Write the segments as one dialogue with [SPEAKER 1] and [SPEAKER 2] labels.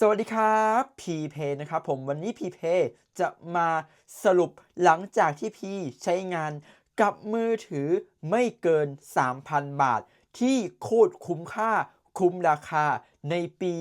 [SPEAKER 1] สวัสดีครับพีเพนะครับผมวันนี้พีเพจะมาสรุปหลังจากที่พีใช้งานกับมือถือไม่เกิน 3,000 บาท ที่โคตรคุ้มค่าคุ้มราคาในปี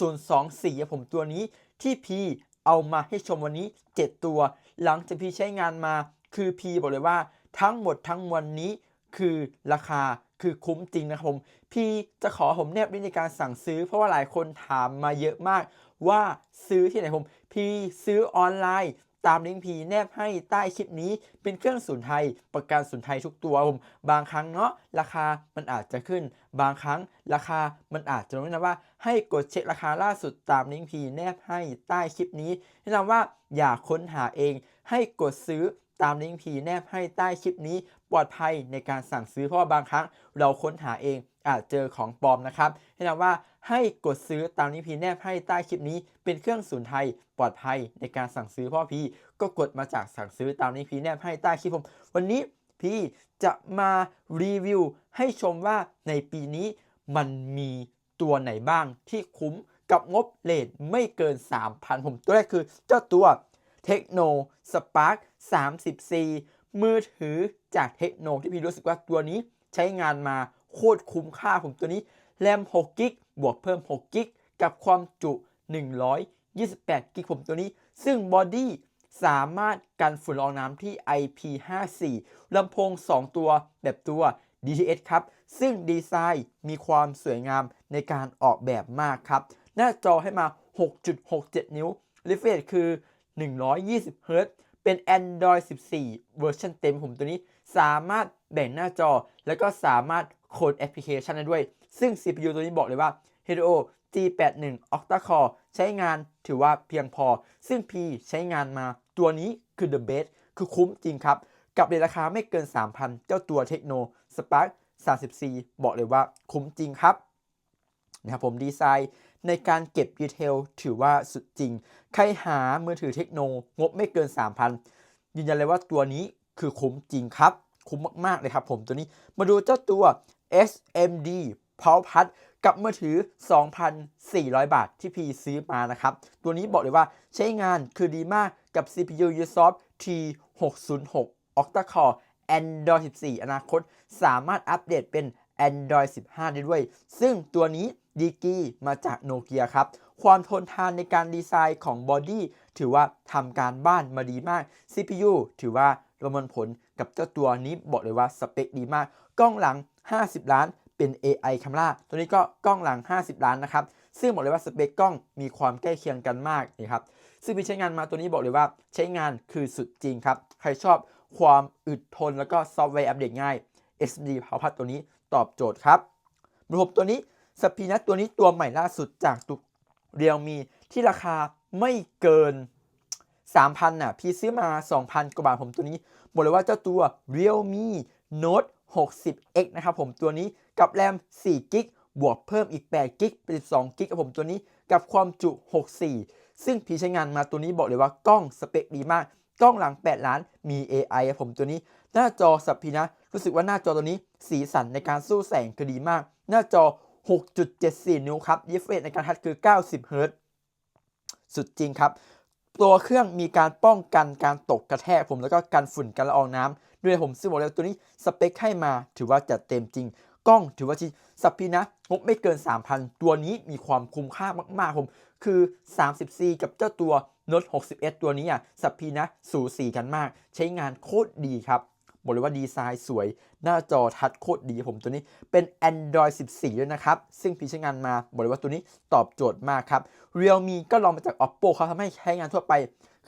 [SPEAKER 1] 2024ผมตัวนี้ที่พีเอามาให้ชมวันนี้ 7 ตัว หลังจากพีใช้งานมา คือพีบอกเลยว่าทั้งหมดทั้งมวลนี้คือราคา คือคุ้มจริงนะครับผม พี่จะขอผมแนบลิงก์ในการสั่งซื้อ เพราะว่าหลายคนถามมาเยอะมากว่าซื้อที่ไหนผม พี่ซื้อออนไลน์ตามลิงก์พีแนบให้ใต้คลิปนี้เป็นเครื่องศูนไทย ประกันศูนไทยทุกตัวผม บางครั้งเนาะราคามันอาจจะขึ้น บางครั้งราคามันอาจจะลงนะว่า ให้กดเช็คราคาล่าสุดตามลิงก์พีแนบให้ใต้คลิปนี้แนะนำว่าอย่าค้นหาเอง ให้กดซื้อ ตามลิงก์พีแนบให้ใต้คลิปนี้ ปลอดภัยในการสั่งซื้อเพราะว่าบางครั้งเราค้นหาเองอาจเจอของปลอมนะครับแนะนำว่าให้กดซื้อตามลิงก์พีแนบให้ใต้คลิปนี้ เป็นเครื่องศูนไทยปลอดภัยในการสั่งซื้อเพราะพี่ ก็กดมาจากสั่งซื้อตามลิงก์พีแนบให้ใต้คลิปผม วันนี้พี่จะมารีวิวให้ชมว่าในปีนี้มันมีตัวไหนบ้างที่คุ้มกับงบเลทไม่เกิน 3,000 ผมตัวแรกคือเจ้าตัว เทคโนสปาร์ค34มือถือจากเทคโนที่พี่รู้สึกว่าตัวนี้ใช้งานมาโคตรคุ้มค่าผมตัวนี้แรม6กิกบวกเพิ่ม6กิกกับความจุ 128กิกผมตัวนี้ ซึ่งบอดี้สามารถกันฝุ่นละอองน้ำที่ IP54 ลำโพง 2 ตัวแบบตัว DTS ครับ ซึ่งดีไซน์มีความสวยงามในการออกแบบมากครับ หน้าจอให้มา 6.67 นิ้ว refresh คือ 120 Hz เป็น Android 14 เวอร์ชันเต็มผมตัวนี้สามารถแบ่งหน้าจอ แล้วก็สามารถโคดแอปพลิเคชันได้ด้วย ซึ่ง CPU ตัวนี้บอกเลยว่า Helio G81 Octa Core ใช้งานถือว่าเพียงพอ ซึ่ง P ใช้งานมาตัวนี้คือ the best คือคุ้มจริงครับ กับในราคาไม่เกิน 3,000 เจ้าตัวเทคโน Spark 34 บอกเลยว่าคุ้มจริงครับนะครับผมดีไซน์ ในการเก็บดีเทลถือว่าสุดจริง ใครหามือถือเทคโนงบไม่เกิน 3,000 ยืนยันเลยว่าตัวนี้คือคุ้มจริงครับ คุ้มมาก ๆ เลยครับผมตัวนี้มาดูเจ้าตัว SMD p o w p a d กับมือถือ 2,400 บาทที่พีซื้อมานะครับ ตัวนี้บอกเลยว่าใช้งานคือดีมากกับ CPU Ubisoft T606 Octa Core Android 14 อนาคต สามารถอัปเดตเป็น Android 15 ได้ด้วย ซึ่งตัวนี้ ดีกรีมาจากโนเกียครับ ความทนทานในการดีไซน์ของบอดี้ถือว่าทำการบ้านมาดีมาก CPU ถือว่าประมวลผลกับเจ้าตัวนี้บอกเลยว่าสเปคดีมาก กล้องหลัง 50 ล้านเป็น AI Camera ตัวนี้ก็กล้องหลัง 50 ล้านนะครับ ซึ่งบอกเลยว่าสเปคกล้องมีความใกล้เคียงกันมากนี่ครับ ซึ่งพี่ใช้งานมาตัวนี้บอกเลยว่าใช้งานคือสุดจริงครับ ใครชอบความอึดทนแล้วก็ซอฟต์แวร์อัปเดตง่าย SD Power ตัวนี้ตอบโจทย์ครับระบบตัวนี้ สปีนัทตัวนี้ตัวใหม่ล่าสุดจากตุกเรียวมีที่ราคาไม่เกิน 3,000น่ะ พี่ซื้อมา 2,000 กว่าบาทผมตัวนี้ บอกเลยว่าเจ้าตัว Realme Note 60X นะครับผมตัวนี้กับแรม4กิกบวกเพิ่มอีก8กิกเป็น12กิกครับผมตัวนี้กับความจุ 64 ซึ่งพี่ใช้งานมาตัวนี้บอกเลยว่ากล้องสเปคดีมาก กล้องหลัง 8 ล้านมี AI ครับผมตัวนี้ หน้าจอสับพีนะ รู้สึกว่าหน้าจอตัวนี้สีสันในการสู้แสงคือดีมาก หน้าจอ 6.74 นิ้วครับยิฟเฟในการทัดคือ 90 เฮิรตซ์สุดจริงครับ ตัวเครื่องมีการป้องกันการตกกระแทกผมแล้วก็กันฝุ่นกันละอองน้ำด้วยผมซึ่งบอกเลยตัวนี้สเปคให้มาถือว่าจัดเต็มจริง กล้องถือว่าจริงสับพีนะงบไม่เกิน 3,000 ตัวนี้มีความคุ้มค่ามากๆผม คือ34กับเจ้าตัว Note 61 ตัวนี้อะสับพีนะสูสีกันมาก ใช้งานโคตรดีครับบอกเลยว่าดีไซน์สวย หน้าจอทัชโคตรดีผมตัวนี้เป็น Android 14 ด้วยนะครับ ซึ่งพี่ใช้งานมาบอกเลยว่าตัวนี้ตอบโจทย์มากครับ Realme ก็ลองมาจาก Oppo เขาทำให้ใช้งานทั่วไป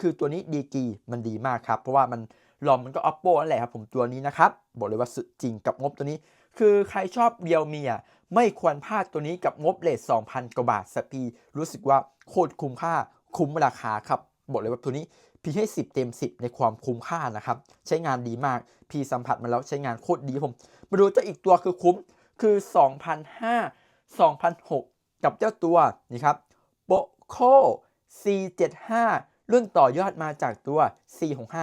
[SPEAKER 1] คือตัวนี้ดีกีมันดีมากครับ เพราะว่ามันลองมันก็ Oppo นั่นแหละครับผมตัวนี้นะครับ บอกเลยว่าสุดจริงกับงบตัวนี้ คือใครชอบ Realme อะไม่ควรพลาดตัวนี้กับงบเลท2,000 กว่าบาทสปี รู้สึกว่าโคตรคุ้มค่าคุ้มราคาครับบอกเลยว่าตัวนี้ พี่ให้ 10 เต็ม 10 ในความคุ้มค่านะครับ ใช้งานดีมาก พี่สัมผัสมาแล้วใช้งานโคตรดีผม มาดูเจ้าอีกตัวคือคุ้มคือ2,500 2,006 กับเจ้าตัวนี่ครับโปโค C75 รุ่นต่อยอดมาจากตัว C65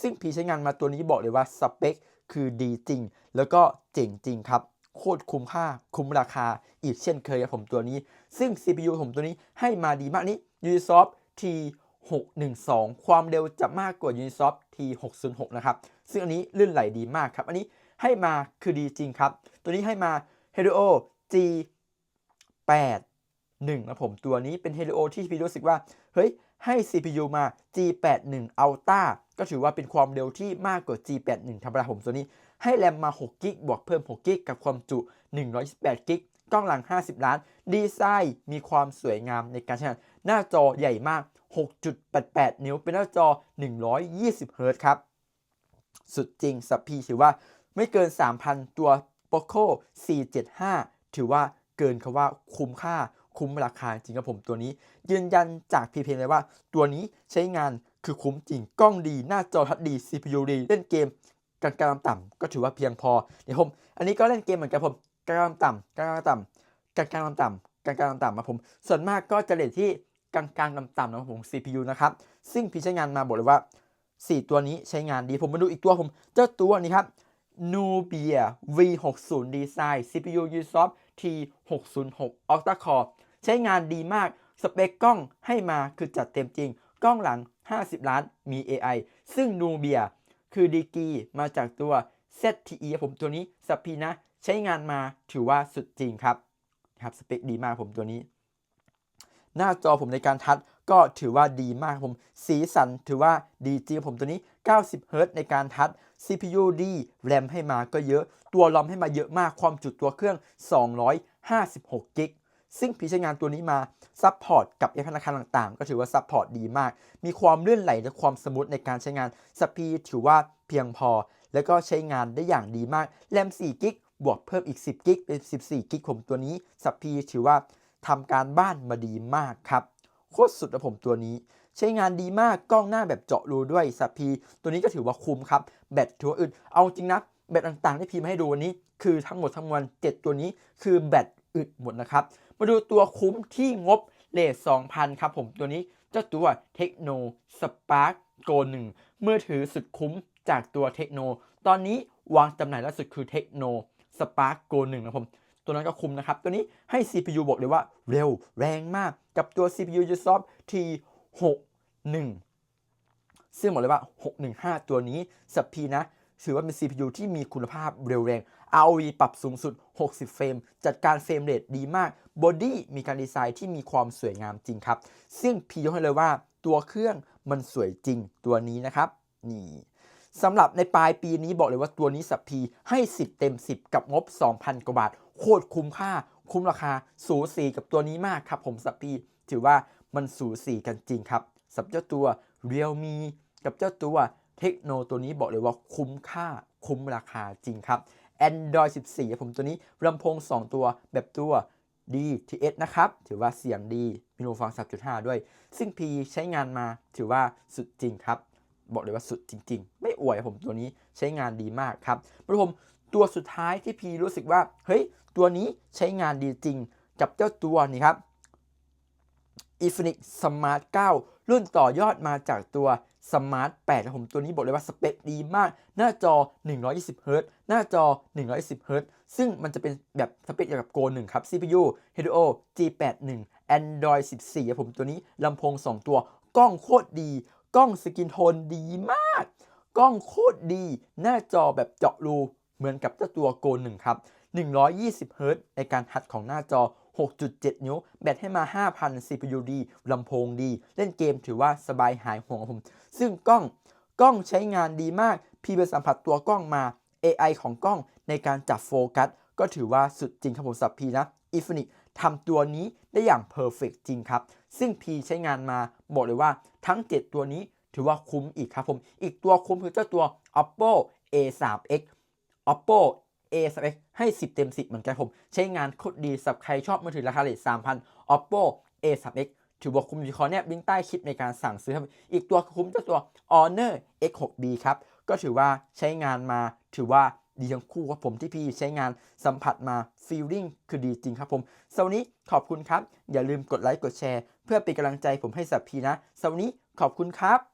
[SPEAKER 1] ซึ่งพี่ใช้งานมาตัวนี้บอกเลยว่าสเปคคือดีจริง แล้วก็เจ๋งจริงครับโคตรคุ้มค่าคุ้มราคาอีกเช่นเคยครับผมตัวนี้ ซึ่ง CPU ผมตัวนี้ให้มาดีมากนี้ Unisoft T 612 ความเร็วจะมากกว่า Unisoft T 606 นะครับ ซึ่งอันนี้ลื่นไหลดีมากครับ อันนี้ให้มาคือดีจริงครับ ตัวนี้ให้มา Helio G 8 1นะผม ตัวนี้เป็น Helio ที่พี่รู้สึกว่า เฮ้ย ให้ CPU มา G81 Ultra ก็ถือว่าเป็นความเร็วที่มากกว่า G81 ธรรมดาผมตัวนี้ ให้แรมมา6กิกบวกเพิ่ม6กิกกับความจุ128กิกกล้องหลัง 50 ล้าน ดีไซน์มีความสวยงามในการใช้งานหน้าจอใหญ่มาก 6.88 นิ้วเป็นหน้าจอ 120เฮิรตครับ สุดจริงสับพีถือว่าไม่เกิน 3,000 ตัว Poco 475 ถือว่าเกินคำว่าคุ้มค่าคุ้มราคาจริงครับผมตัวนี้ ยืนยันจากพีเพเลยว่า ตัวนี้ใช้งานคือคุ้มจริงกล้องดี หน้าจอทัดดี CPU ดี เล่นเกมกลางต่ำก็ถือว่าเพียงพอเดี๋ยวผม อันนี้ก็เล่นเกมเหมือนกันผมกลางต่ำกลางต่ำกลางต่ำกลางต่ำมาผม ส่วนมากก็จะเลทที่ กลางๆต่ำๆนะครับผม CPU นะครับ ซึ่งพี่ใช้งานมาบอกเลยว่า 4 ตัวนี้ใช้งานดีผมมาดูอีกตัวผม เจ้าตัวนี้ครับ Nubia V60 Design CPU Ubisoft T606 Octa Core ใช้งานดีมาก สเปคกล้องให้มาคือจัดเต็มจริง กล้องหลัง 50 ล้านมี AI ซึ่ง Nubia คือดีกีมาจากตัว ZTE ผมตัวนี้สับพีนะ ใช้งานมาถือว่าสุดจริงครับครับ สเปคดีมากผมตัวนี้ หน้าจอผมในการทัดก็ถือว่าดีมากผม สีสันถือว่าดีจริงผมตัวนี้ 90เฮิรต์ในการทัด CPU ดีแรมให้มาก็เยอะ ตัวรอมให้มาเยอะมาก ความจุตัวเครื่อง 256กิกซึ่งพีใช้งานตัวนี้มาซัพพอร์ตกับแอปธนาคารต่างๆ ก็ถือว่าซัพพอร์ตดีมาก มีความเลื่อนไหลและความสมูทในการใช้งานสปีดถือว่าเพียงพอ แล้วก็ใช้งานได้อย่างดีมาก แรม4กิกบวกเพิ่มอีก 10กิกเป็น 14กิกผมตัวนี้สปีดถือว่า ทำการบ้านมาดีมากครับโคตรสุดนะผมตัวนี้ ใช้งานดีมากกล้องหน้าแบบเจาะรูด้วยสัพีตัวนี้ก็ถือว่าคุ้มครับ แบตถือว่าอึดเอาจริงนะแบตต่างๆที่พีมาให้ดูวันนี้ คือทั้งหมดทั้งมวล7ตัวนี้คือแบตอึดหมดนะครับ มาดูตัวคุ้มที่งบเลท2,000 ครับผมตัวนี้เจ้าตัวเทคโนสปาร์กโก1มือถือสุดคุ้มจากตัวเทคโน ตอนนี้วางจำหน่ายล่าสุดคือเทคโนสปาร์กโก1นะผม ตัวนั้นก็คุ้มนะครับ ตัวนี้ให้ CPU บอกเลยว่าเร็วแรงมากกับตัว CPU u s o f t T61 ซึ่งบอกเลยว่า 615 ตัวนี้สับพีนะ ถือว่าเป็น CPU ที่มีคุณภาพเร็วแรง ROV ปรับสูงสุด 60 เฟรม จัดการเฟรมเรทดีมากบอดี้มีการดีไซน์ที่มีความสวยงามจริงครับ ซึ่งพียกให้เลยว่าตัวเครื่องมันสวยจริงตัวนี้นะครับ นี่สำหรับในปลายปีนี้บอกเลยว่าตัวนี้สับพีให้ 10 เต็ม 10 กับงบ 2,000 กว่าบาท โคตรคุ้มค่า คุ้มราคาสูสีกับตัวนี้มากครับผมสับพีถือว่ามันสูสีกันจริงครับสับเจ้าตัว Realme กับเจ้าตัวเทคโนตัวนี้บอกเลยว่าคุ้มค่าคุ้มราคาจริงครับ Android 14 ผมตัวนี้ลำโพง 2 ตัวแบบตัว DTS นะครับ ถือว่าเสียงดีมีรูฟัง 3.5 ด้วย ซึ่ง P ใช้งานมาถือว่าสุดจริงครับ บอกเลยว่าสุดจริง ๆ ไม่อวยผมตัวนี้ใช้งานดีมากครับผู้ชมตัวสุดท้ายที่ P รู้สึกว่า เฮ้ย ตัวนี้ใช้งานดีจริงกับเจ้าตัวนี้ครับ Infinix Smart 9 รุ่นต่อยอดมาจากตัว Smart 8ครับผมตัวนี้บอกเลยว่าสเปคดีมาก หน้าจอ 120เฮิรตซ์หน้าจอ 110เฮิรตซ์ซึ่งมันจะเป็นแบบสเปคเดียวกับ Go 1 ครับ CPU Helio G81 Android 14ครับผมตัวนี้ลำโพง 2 ตัว กล้องโคตรดี กล้องสกินโทนดีมาก กล้องโคตรดี หน้าจอแบบเจาะรูเหมือนกับเจ้าตัว Go 1 ครับ 120เฮิรตซ์ในการทัดของหน้าจอ 6.7 นิ้ว แบตให้มา 5,000 CPU ดี ลำโพงดี เล่นเกมถือว่าสบายหายห่วงครับผม ซึ่งกล้อง กล้องใช้งานดีมาก พี่ไปสัมผัสตัวกล้องมา AI ของกล้องในการจับโฟกัส ก็ถือว่าสุดจริงครับผมสับพีนะ Infinix ทำตัวนี้ได้อย่างเพอร์เฟกจริงครับ ซึ่งพีใช้งานมาบอกเลยว่าทั้ง 7 ตัวนี้ถือว่าคุ้มอีกครับผม อีกตัวคุ้มคือเจ้าตัว Oppo A3x Oppo A3x ให้ 10 เต็ม 10 เหมือนกันผม ใช้งานโคตรดีสับใครชอบมือถือราคาเลท3,000 Oppo A3x ถือว่าคุ้มอยู่ขอเนี่ยลิงใต้คลิปในการสั่งซื้อครับ อีกตัวคุ้มเจ้าตัว Honor X6B ครับ ก็ถือว่าใช้งานมาถือว่าดีทั้งคู่ครับผมที่พี่ใช้งานสัมผัสมาฟีลลิ่งคือดีจริงครับผมสวัสดีขอบคุณครับ อย่าลืมกดไลค์กดแชร์ เพื่อเป็นกำลังใจผมให้สับพีนะสวัสดีขอบคุณครับ